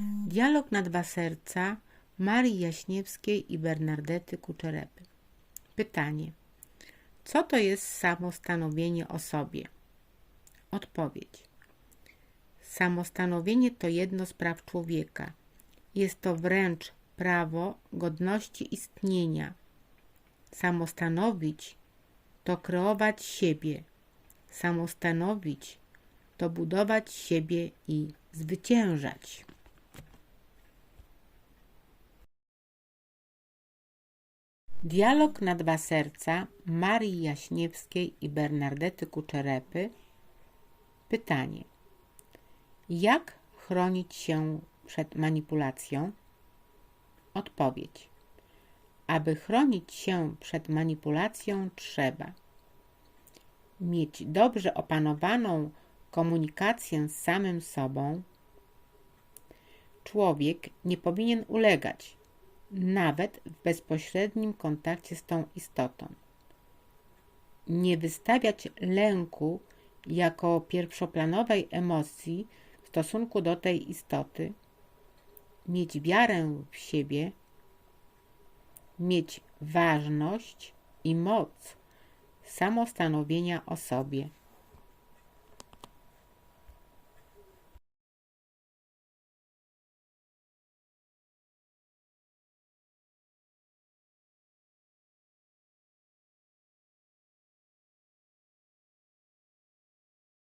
Dialog na dwa serca Marii Jaśniewskiej i Bernardety Kuczerepy. Pytanie. Co to jest samostanowienie o sobie? Odpowiedź. Samostanowienie to jedno z praw człowieka. Jest to wręcz prawo godności istnienia. Samostanowić to kreować siebie. Samostanowić to budować siebie i zwyciężać. Dialog na dwa serca Marii Jaśniewskiej i Bernardety Kuczerepy. Pytanie. Jak chronić się przed manipulacją? Odpowiedź. Aby chronić się przed manipulacją, trzeba mieć dobrze opanowaną komunikację z samym sobą. Człowiek nie powinien ulegać, nawet w bezpośrednim kontakcie z tą istotą. Nie wystawiać lęku jako pierwszoplanowej emocji w stosunku do tej istoty, mieć wiarę w siebie, mieć ważność i moc samostanowienia o sobie.